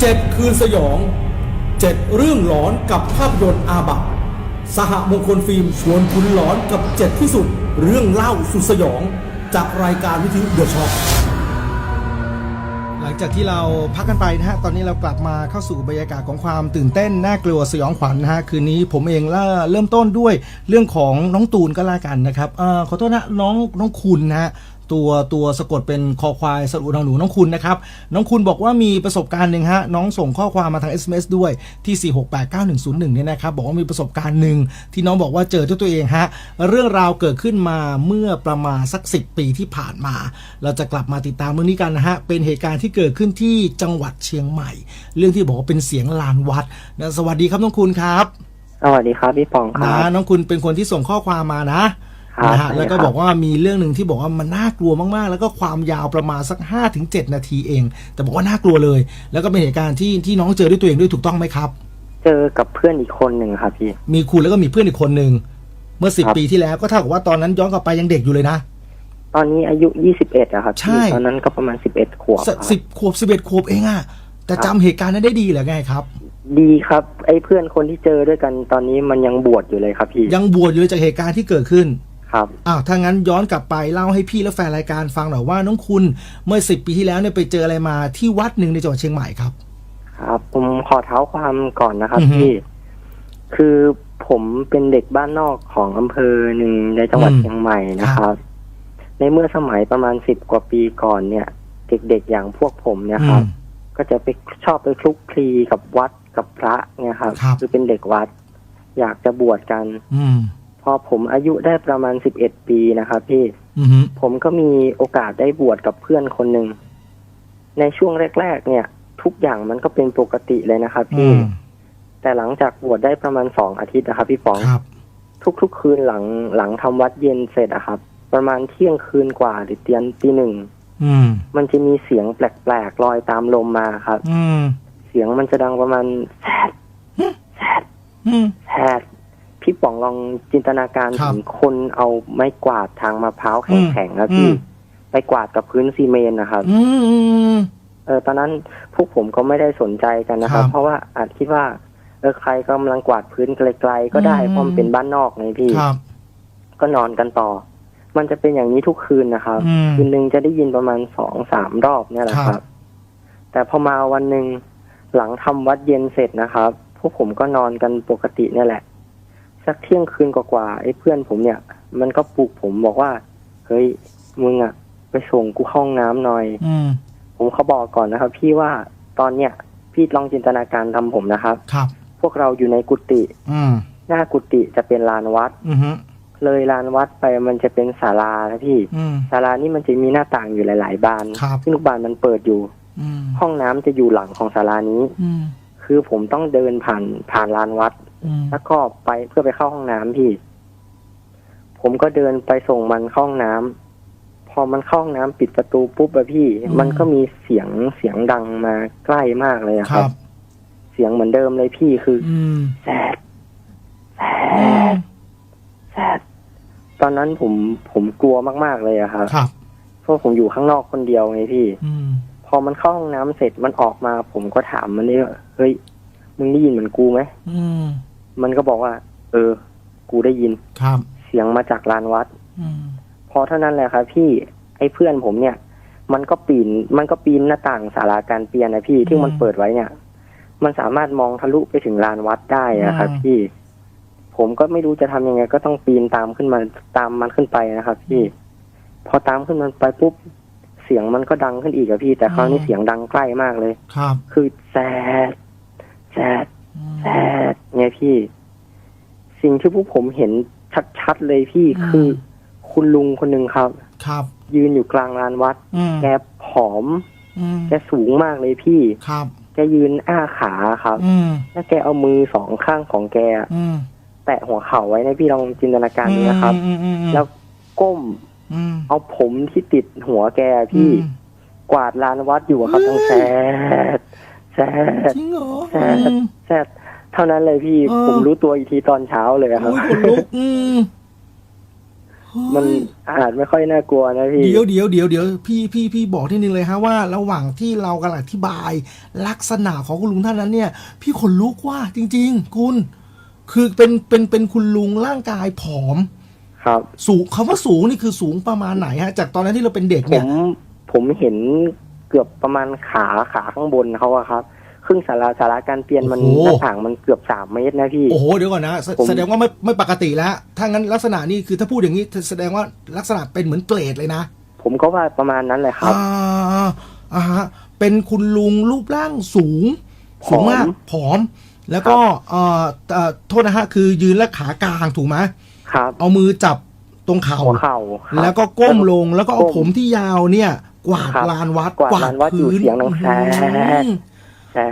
เจ็ดคืนสยองเจ็ดเรื่องหลอนกับภาพยนตร์อาบัตสหมงคลฟิล์มชวนคุณหลอนกับเจ็ดที่สุด เรื่องเล่าสุดสยอง จากรายการวิทยุเดอะช็อคหลังจากที่เราพักกันไปนะฮะ ตอนนี้เรากลับมาเข้าสู่บรรยากาศของความตื่นเต้น น่ากลัวสยองขวัญนะฮะ คืนนี้ผมเองล่ะเริ่มต้นด้วยเรื่องของน้องตูนก็แล้วกันนะครับอ่อขอโทษนะน้องน้องคุณนะฮะ ตัวตัวสะกดเป็นคอควายสรุปทางหนูน้องคุณนะครับ น้องคุณบอกว่ามีประสบการณ์หนึ่งฮะ น้องส่งข้อความมาทาง SMS ด้วยที่ 4689101 เนี่ยนะครับ บอกว่ามีประสบการณ์หนึ่งที่น้องบอกว่าเจอด้วยตัวเองฮะ เรื่องราวเกิดขึ้นมาเมื่อประมาณสัก 10 ปีที่ผ่านมา เราจะกลับมาติดตามเรื่องนี้กันนะฮะ เป็นเหตุการณ์ที่เกิดขึ้นที่จังหวัดเชียงใหม่ เรื่องที่บอกว่าเป็นเสียงลานวัดนะสวัสดีครับน้องคุณครับ สวัสดีครับพี่ปองครันะบน้องคุณเป็นคนที่ส่งข้อความมานะครับ นะฮะใช่แล้วก็ครับบอกว่ามีเรื่องหนึ่งที่บอกว่ามันน่ากลัวมากๆ แล้วก็ความยาวประมาณสัก5้าถึงเนาทีเอง แต่บอกว่าน่ากลัวเลย แล้วก็เป็นเหตุการณ์ที่ที่น้องเจอด้วยตัวเองด้วยถูกต้องไหมครับ เจอกับเพื่อนอีกคนหนึ่งครับพี่ มีคุณแล้วก็มีเพื่อนอีกคนหนึ่งเมื่อสิครับปีที่แล้วก็เท่ากับว่าตอนนั้นย้อนกลับไปยังเด็กอยู่เลยนะตอนนี้อายุยี่สิบเอ็ดอะครับใช่พี่ตอนนั้นก็ประมาณสิบเอ็ดขวบครับสิบขวบสิบเอ็ดขวบเองอะแต่จำเหตุการณ์นั้นได้ดีเหรือไงครับ ดีครับ ไอ้เพื่อนคนที่เจอด้วยกันตอนนี้มันยังบวชอยู่เลยครับพี่ ยังบวชอยู่เลยจากเหตุการณ์ที่เกิดขึ้น ครับอ้าวถ้างั้นย้อนกลับไปเล่าให้พี่และแฟนรายการฟังหน่อยว่าน้องคุณเมื่อสิบปีที่แล้วเนี่ยไปเจออะไรมาที่วัดหนึ่งในจังหวัดเชียงใหม่ครับ ครับ ผมขอเท้าความก่อนนะครับอือฮึ พี่ คือผมเป็นเด็กบ้านนอกของอำเภอหนึ่งในจังหวัดอืม เชียงใหม่นะครับ ในเมื่อสมัยประมาณสิบกว่าปีก่อนเนี่ย เด็กๆอย่างพวกผมเนี่ยครับ อืม ก็จะไปชอบไปคลุกคลีกับวัดกับพระเนี่ยครับครับ คือเป็นเด็กวัด อยากจะบวชกัน อืม พอผมอายุได้ประมาณสิบเอ็ดปีนะครับพี่อือฮึผมก็มีโอกาสได้บวชกับเพื่อนคนหนึ่ง ในช่วงแรก ๆ เนี่ย ทุกอย่างมันก็เป็นปกติเลยนะครับอืพี่มแต่หลังจากบวชได้ประมาณสองอาทิตย์นะครับ พี่ป๋องครับทุกๆคืนหลังหลังทำวัดเย็นเสร็จอะครับ ประมาณเที่ยงคืนกว่าหรือเตียนตีหนึ่งอืมมันจะมีเสียงแปลกๆลอยตามลมมาครับอืมเสียงมันจะดังประมาณแซดอืมแซด พี่ป๋องลองจินตนาการครับถึงคนเอาไม้กวาดทางมะพร้าวอืมแข็งๆนะพี่อืม ไปกวาดกับพื้นซีเมนต์นะครับอืมอืม เออตอนนั้นพวกผมก็ไม่ได้สนใจกันนะครับ ครับเพราะว่าอาจคิดว่าเออใครกำลังกวาดพื้นไกลๆก็ได้อืม เพราะมันเป็นบ้านนอกไงพี่ ครับ ก็นอนกันต่อ มันจะเป็นอย่างนี้ทุกคืนนะครับ อืม คืนหนึ่งจะได้ยินประมาณสองสามรอบเนี่ยแหละคครัรับ บ แต่พอมาวันหนึ่งหลังทำวัดเย็นเสร็จนะครับ พวกผมก็นอนกันปกติเนี่ยแหละ สักเที่ยงคืนกว่าๆไอ้เพื่อนผมเนี่ย มันก็ปลุกผมบอกว่า เฮ้ยมึงอะไปส่งกูเข้าห้องน้ำหน่อย อืมผมเขาบอกก่อนนะครับ พี่ว่าตอนเนี้ยพี่ลองจินตนาการทำผมนะครับ ครับ พวกเราอยู่ในกุฏิอืมหน้ากุฏิจะเป็นลานวัดอืมฮึเลยลานวัดไปมันจะเป็นศาลานะพี่อืมศาลานี่มันจะมีหน้าต่างอยู่หลาย ๆ บานครับซึ่งทุกบานมันเปิดอยู่อืมห้องน้ำจะอยู่หลังของศาลานี้อืมคือผมต้องเดินผ่านผ่านลานวัดอืม แล้วก็ไปเพื่อไปเข้าห้องน้ำพี่ ผมก็เดินไปส่งมันเข้าห้องน้ำพอมันเข้าห้องน้ำปิดประตูปุ๊บอะพี่ มันก็มีเสียงเสียงดังมาใกล้มากเลยอะคครัรับบเสียงเหมือนเดิมเลยพี่คืออืมแซดแซอืมดแซดตอนนั้นผมผมกลัวมากๆเลยอะครับครับเพราะผมอยู่ข้างนอกคนเดียวไงพี่อืมพอมันเข้าห้องน้ำเสร็จมันออกมา ผมก็ถามมันนี่ว่าเฮ้ยมึงได้ยินเหมือนกูไหมอื มมันก็บอกว่า เออ กูได้ยินครับเสียงมาจากลานวัดอืมพอเท่านั้นแหละครับ พี่ไอ้เพื่อนผมเนี่ย มันก็ปีน มันก็ปีนหน้าต่างศาลาการเปลี่ยนนะพี่ที่มันเปิดไว้เนี่ย มันสามารถมองทะลุไปถึงลานวัดได้อะครับพี่ ผมก็ไม่รู้จะทำยังไง ก็ต้องปีนตามขึ้นมาตามมันขึ้นไปนะครับพี่ พอตามขึ้นมันไปปุ๊บเสียงมันก็ดังขึ้นอีกอะพี่ แต่คราวนี้เสียงดังใกล้มากเลย ครับ คือแซดแซดอืมแซดไงพี่ สิ่งที่พวกผมเห็นชัดๆเลยพี่อืมคือ คุณลุงคนหนึ่งครับ ครับ ยืนอยู่กลางลานวัดอืมแกผอมอืมแกสูงมากเลยพี่ครับแกยืนอ้าขาครับอืมแล้วแกเอามือสองข้างของแกอืมแตะหัวเข่าไว้นะพี่ลองจินตนาการดูนะครับอืมอืมอืมแล้วก้มอืมเอาผมที่ติดหัวแกพี่อืมกวาดลานวัดอยู่อะครับทั้งแซดแซดจริงเหรอแซดอืมแซด เท่านั้นเลยพี่ เออ ผมรู้ตัวอีกทีตอนเช้าเลยอะครับโอ้ยขนลุกอืมมันอาจไม่ค่อยน่ากลัวนะพี่ เดี๋ยวเดี๋ยวเดี๋ยวเดี๋ยวพี่พี่พี่บอกนิดนึงเลยฮะว่า ระหว่างที่เรากำลังอธิบาย ลักษณะของคุณลุงท่านนั้นเนี่ย พี่ขนลุกว่าจริง ๆ คุณ คือเป็นเป็นเป็นคุณลุงร่างกายผอม ครับ สูงคำว่าสูงนี่คือสูงประมาณไหนฮะ จากตอนนั้นที่เราเป็นเด็กผเนี่ยมผมเห็นเกือบประมาณขาขาข้างบนเขาอะครับ ครึ่งสาราสาราการเปลี่ยนมันโอ้โห หน้าต่างมันเกือบสามเมตรนะพี่ โอ้โหเดี๋ยวก่อนนะแสผม แสดงว่าไม่ไม่ปกติแล้ว ถ้างั้นลักษณะนี่คือถ้าพูดอย่างนี้แสดงว่าลักษณะเป็นเหมือนเปรตเลยนะ ผมก็ว่าประมาณนั้นเลยครับ อ่าอ่าฮะเป็นคุณลุงรูปร่างสูง ผอม สูงมากผอม แล้วก็เอ่อเอ่อโทษนะฮะ คือยืนและขากลางถูกไหมครับเอามือจับตรงเข่า หัวเข่าครับ แล้วก็ก้มลงแล้วก็เอาก้มผมที่ยาวเนี่ย กวาดครับลานวัดกวาดลานวัดอยู่พื้นเสียงดังแซะ อืม แช่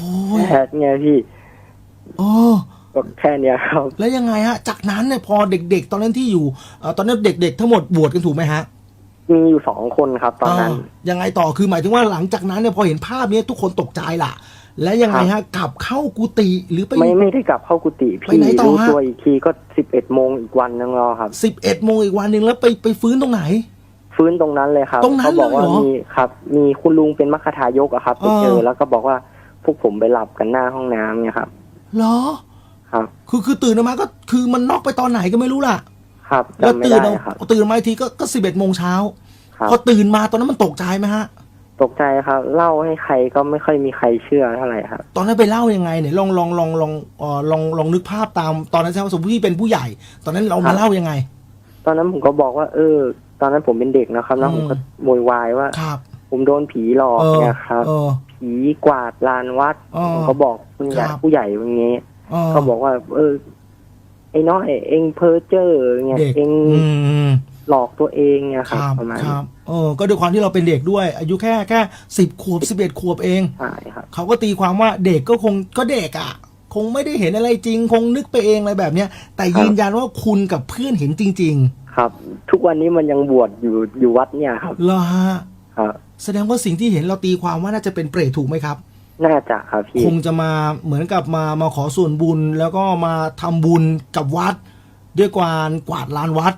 โอ้ยแช่เนี่ยพี่โอ้ก็แค่เนี้ยครับ แล้วยังไงฮะ จากนั้นเนี่ยพอเด็กๆ ตอนนั้นที่อยู่เอ่อตอนนั้นเด็ก ๆ ทั้งหมดบวชกันถูกไหมฮะมีอยู่สองคนครับ ตอนนั้นายังไงต่อคือหมายถึงว่าหลังจากนั้นเนี่ยพอเห็นภาพเนี้ยทุกคนตกใจล่ะ และยังไงฮะกลับเข้ากุฏิหรือไป ไม่ไม่ได้กลับเข้ากุฏิไปพี่ไหนต่อรู้ฮะ ตัวอีกทีก็สิบเอ็ดโมงอีกวันนึงแล้วครับ สิบเอ็ดโมงอีกวันหนึ่งแล้วไปไปฟื้นตรงไหน ฟื้นตรงนั้นเลยครับตรงนั้นเขาบอกว่าเลยเหรอ มีครับ มีคุณลุงเป็นมัคคทายกอะครับไปเจอเออ แล้วก็บอกว่าพวกผมไปหลับกันหน้าห้องน้ำเนี่ยครับ เหรอ ครับ คือคือตื่นออกมาก็คือมันนอกไปตอนไหนก็ไม่รู้ล่ะ ครับแล้วจำไม่ตื่นได้เอาครับตื่นมาอีกทีก็ก็สิบเอ็ดโมงเช้าครับพอตื่นมาตอนนั้นมันตกใจไหมฮะ ตกใจครับเล่าให้ใครก็ไม่ค่อยมีใครเชื่อเท่าไหร่ครับ ตอนนั้นไปเล่ายังไงเนี่ยลองลองลองลองเอ่อลองลองนึกภาพตามตอนนั้นใช่ไหมสมมติพี่เป็นผู้ใหญ่ ตอนนั้นเราครัมาบ เล่ายังไง ตอนนั้นผมก็บอกว่า เออ ตอนนั้นผมเป็นเด็กนะครับแล้วอืมผมก็โวยวายว่า ครับ ผมโดนผีหลอกเออเนี่ยครับ เออ ผีกวาดลานวัดอ๋อผมก็บอกผู้ใหญ่ครับ ผู้ใหญ่อย่างงี้เออก็บอกว่า เออ ไอ้น้อยเองเพ้อเจ้อเนี่ยเด็กเองอืม หลอกตัวเองเนี่ยคครับรับประมาณคนี้รับเออก็ด้วยความที่เราเป็นเด็กด้วย อายุแค่แค่สิบขวบสิบเอ็ดขวบเอง ใช่ครับ เขาก็ตีความว่าเด็กก็คงก็เด็กอะ คงไม่ได้เห็นอะไรจริง คงนึกไปเองอะไรแบบเนี้ยแต่ครับยืนยันว่าคุณกับเพื่อนเห็นจริง ครับ ทุกวันนี้มันยังบวชอยู่อยู่วัดเนี่ยครับๆเหรอฮะครับ แสดงว่าสิ่งที่เห็นเราตีความว่าน่าจะเป็นเปรตถูกไหมครับ น่าจะครับพี่คงจะมาเหมือนกับมามาขอส่วนบุญ แล้วก็มาทำบุญกับวัด ด้วยการกวาดลานวัด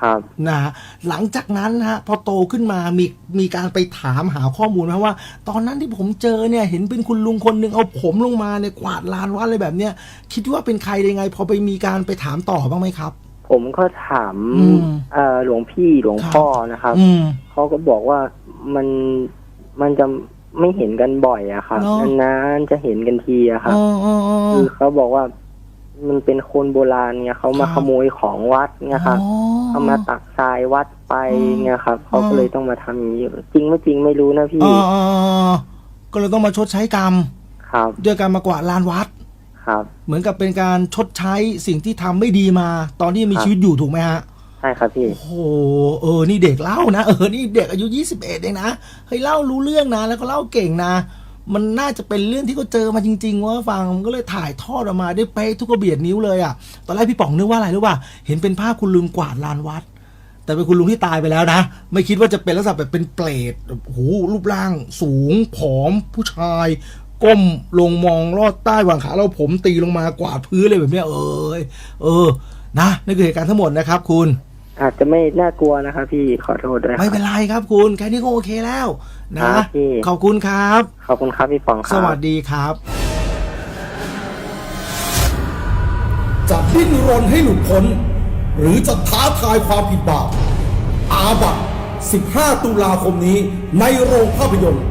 ครับ นะฮะหลังจากนั้นนะฮะพอโตขึ้นมามีมีการไปถามหาข้อมูลไหมว่า ตอนนั้นที่ผมเจอเนี่ยเห็นเป็นคุณลุงคนหนึ่งเอาผมลงมาเนี่ยกวาดลานวัดอะไรแบบเนี้ยคิดว่าเป็นใครได้ไง พอไปมีการไปถามต่อบ้างไหมครับ ผมก็ถามอืมเอ่อหลวงพี่หลวงพ่อนะครับอืม เขาก็บอกว่ามันมันจะไม่เห็นกันบ่อยอะครับเนอะ นานๆจะเห็นกันทีอะครับ อ๋ออ๋ออ๋อ คือเขาบอกว่ามันเป็นคนโบราณเนี่ยเขามาครับขโมยของวัดเนี่ยครับ อ๋อ เขามาตักทรายวัดไปอ๋อเนี่ยครับเขาอ๋ก็อเลยต้องมาทำอย่างนี้จริงไม่จริงไม่รู้นะพี่อ๋ออ๋ออ๋อก็เลยต้องมาชดใช้กรรมครับ ด้วยการมากวาดลานวัด ครับ เหมือนกับเป็นการชดใช้สิ่งที่ทำไม่ดีมา ตอนที่มีครับ ชีวิตอยู่ถูกไหมฮะ ใช่ครับพี่ โอ้โห เออ นี่เด็กเล่านะ เออ นี่เด็กอายุ 21 เองนะ เฮ้ย เล่ารู้เรื่องนะ แล้วก็เล่าเก่งนะ มันน่าจะเป็นเรื่องที่เขาเจอมาจริง ๆ ว่าฟัง มันก็เลยถ่ายทอดออกมาได้เป๊ะทุกกระเบียดนิ้วเลยอะ ตอนแรกพี่ป๋องนึกว่าอะไรรู้ป่ะ เห็นเป็นภาพคุณลุงกวาดลานวัด แต่เป็นคุณลุงที่ตายไปแล้วนะ ไม่คิดว่าจะเป็นลักษณะแบบเป็นเปรตโอ้โหรูปร่างสูงผอมผู้ชาย ก้มลงมองลอดใต้หว่างขาแล้วผมตีลงมากวาดพื้นเลยแบบเนี้ยเออเออ นะนี่คือเหตุการณ์ทั้งหมดนะครับ คุณ อาจจะไม่น่ากลัวนะครับพี่ขอโทษด้วยคไม่รับเป็นไรครับคุณแค่นี้ก็โอเคแล้วครันะบพี่ ขอบคุณครับ ขอบคุณครับพี่ปองคสรับ วัสดีครับ จะดิ้นรนให้หลุดพ้น หรือจะท้าทายความผิดบาปอาบัต15 ตุลาคมนี้ในโรงภาพยนตร์